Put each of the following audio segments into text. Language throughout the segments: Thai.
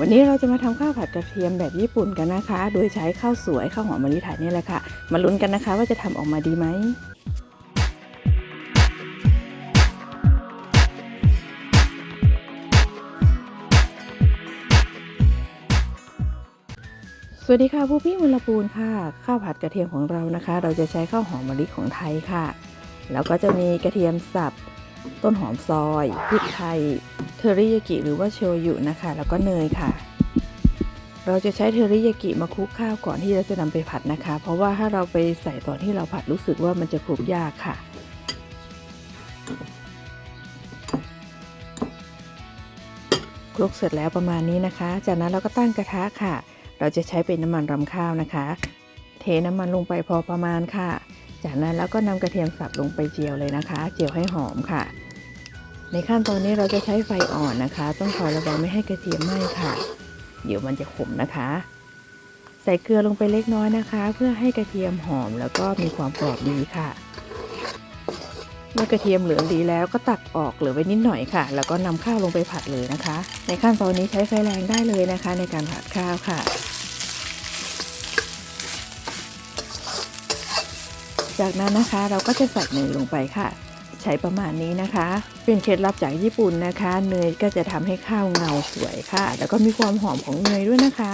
วันนี้เราจะมาทำข้าวผัดกระเทียมแบบญี่ปุ่นกันนะคะ โดยใช้ข้าวสวยข้าวหอมมะลิไทยนี่แหละค่ะ มาลุ้นกันนะคะว่าจะทำออกมาดีไหมสวัสดีค่ะผู้พี่มลปูนค่ะ ข้าวผัดกระเทียมของเรานะคะ เราจะใช้ข้าวหอมมะลิของไทยค่ะ แล้วก็จะมีกระเทียมสับ ต้นหอมซอยพริกไทย เทอริยากิหรือว่าโชยุนะคะ แล้วก็เนยค่ะ เราจะใช้เทอริยากิมาคลุกข้าวก่อนที่เราจะนำไปผัดนะคะ เพราะว่าถ้าเราไปใส่ตอนที่เราผัดรู้สึกว่ามันจะคลุกยากค่ะคลุกเสร็จแล้วประมาณนี้นะคะ จากนั้นเราก็ตั้งกระทะค่ะ เราจะใช้เป็นน้ำมันรำข้าวนะคะ เทน้ำมันลงไปพอประมาณค่ะ จากนั้นแล้วก็นำกระเทียมสับลงไปเจียวเลยนะคะ เจียวให้หอมค่ะ ในขั้นตอนนี้เราจะใช้ไฟอ่อนนะคะ ต้องคอยระวังไม่ให้กระเทียมไหม้ค่ะ เดี๋ยวมันจะขมนะคะ ใส่เกลือลงไปเล็กน้อยนะคะ เพื่อให้กระเทียมหอมแล้วก็มีความกรอบดีค่ะ เมื่อกระเทียมเหลืองดีแล้วก็ตักออกเหลือไว้นิดหน่อยค่ะ แล้วก็นำข้าวลงไปผัดเลยนะคะ ในขั้นตอนนี้ใช้ไฟแรงได้เลยนะคะ ในการผัดข้าวค่ะจากนั้นนะคะเราก็จะใส่เนยลงไปค่ะ ใช้ประมาณนี้นะคะ เป็นเคล็ดลับจากญี่ปุ่นนะคะ เนยก็จะทำให้ข้าวเงาสวยค่ะ แล้วก็มีความหอมของเนยด้วยนะคะ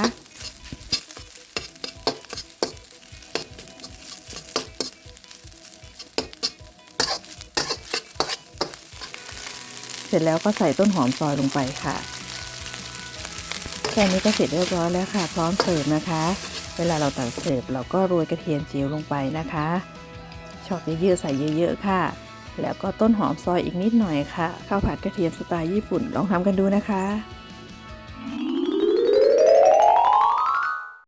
เสร็จแล้วก็ใส่ต้นหอมซอยลงไปค่ะ แค่นี้ก็เสร็จเรียบร้อยแล้วค่ะ พร้อมเสิร์ฟนะคะ เวลาเราตักเสิร์ฟเราก็โรยกระเทียมเจียวลงไปนะคะ ชอบเยอะๆใส่เยอะๆค่ะ แล้วก็ต้นหอมซอยอีกนิดหน่อยค่ะข้าวผัดกระเทียมสไตล์ญี่ปุ่นลองทำกันดูนะคะ